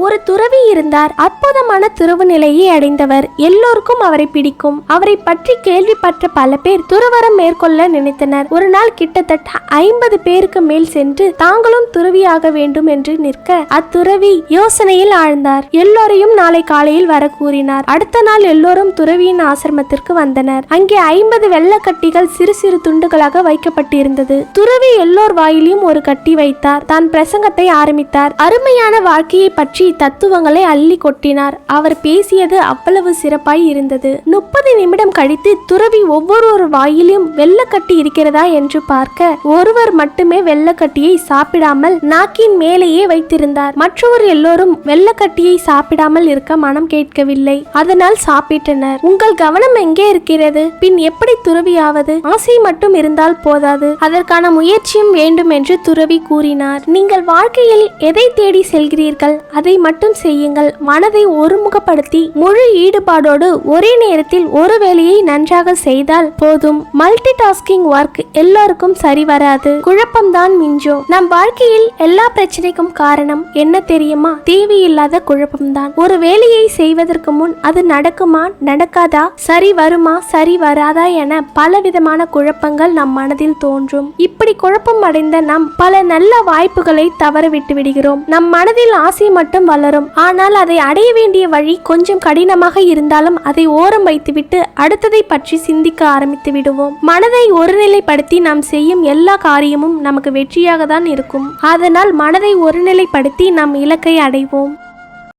ஒரு துறவி இருந்தார். அற்புதமான துறவு நிலையை அடைந்தவர். எல்லோருக்கும் அவரை பிடிக்கும். அவரை பற்றி கேள்விப்பட்ட பல பேர் துறவரம் மேற்கொள்ள நினைத்தனர். ஒரு நாள் கிட்டத்தட்ட ஐம்பது பேருக்கு மேல் சென்று தாங்களும் துறவியாக வேண்டும் என்று நிற்க அத்துறவி யோசனையில் ஆழ்ந்தார். எல்லோரையும் நாளை காலையில் வர கூறினார் அடுத்த நாள் எல்லோரும் துறவியின் ஆசிரமத்திற்கு வந்தனர். அங்கே ஐம்பது வெள்ளக்கட்டிகள் சிறு சிறு துண்டுகளாக வைக்கப்பட்டிருந்தது. துறவி எல்லோர் வாயிலையும் ஒரு கட்டி வைத்தார். தான் பிரசங்கத்தை ஆரம்பித்தார். அருமையான வாழ்க்கையை பற்றி பற்றி தத்துவங்களை அள்ளி கொட்டினார். அவர் பேசியது அவ்வளவு சிறப்பாய் இருந்தது. முப்பது நிமிடம் கழித்து துறவி ஒவ்வொரு வாயிலும் வெள்ளக்கட்டி இருக்கிறதா என்று பார்க்க ஒருவர் மட்டுமே வெள்ளக்கட்டியை சாப்பிடாமல் நாக்கின் மேலேயே வைத்திருந்தார். மற்றவர் எல்லோரும் வெள்ளக்கட்டியை சாப்பிடாமல் இருக்க மனம் கேட்கவில்லை. அதனால் சாப்பிட்டனர். உங்கள் கவனம் எங்கே இருக்கிறது? பின் எப்படி துறவியாவது? ஆசை மட்டும் இருந்தால் போதாது. அதற்கான முயற்சியும் வேண்டும் என்று துறவி கூறினார். நீங்கள் வாழ்க்கையில் எதை தேடி செல்கிறீர்கள்? அதை மட்டும் செய்யுங்கள். மனதை ஒருமுகப்படுத்தி முழு ஈடுபாடோடு ஒரே நேரத்தில் ஒரு வேலையை நன்றாக செய்தால் போதும். மல்டி டாஸ்கிங் ஒர்க் எல்லாருக்கும் சரி வராது. குழப்பம்தான் மிஞ்சும். நம் வாழ்க்கையில் எல்லா பிரச்சனைக்கும் காரணம் என்ன தெரியுமா? தேவையில்லாத குழப்பம்தான். ஒரு வேலையை செய்வதற்கு முன் அது நடக்குமா நடக்காதா சரி வருமா சரி வராதா என பலவிதமான குழப்பங்கள் நம் மனதில் தோன்றும். இப்படி குழப்பம் அடைந்த நாம் பல நல்ல வாய்ப்புகளை தவற விட்டு விடுகிறோம். நம் மனதில் ஆசை மட்டும் வளரும். ஆனால் அதை அடைய வேண்டிய வழி கொஞ்சம் கடினமாக இருந்தாலும் அதை ஓரம் வைத்துவிட்டு அடுத்ததை பற்றி சிந்திக்க ஆரம்பித்து விடுவோம். மனதை ஒருநிலைப்படுத்தி நாம் செய்யும் எல்லா காரியமும் நமக்கு வெற்றியாக தான் இருக்கும். அதனால் மனதை ஒருநிலைப்படுத்தி நம் இலக்கை அடைவோம்.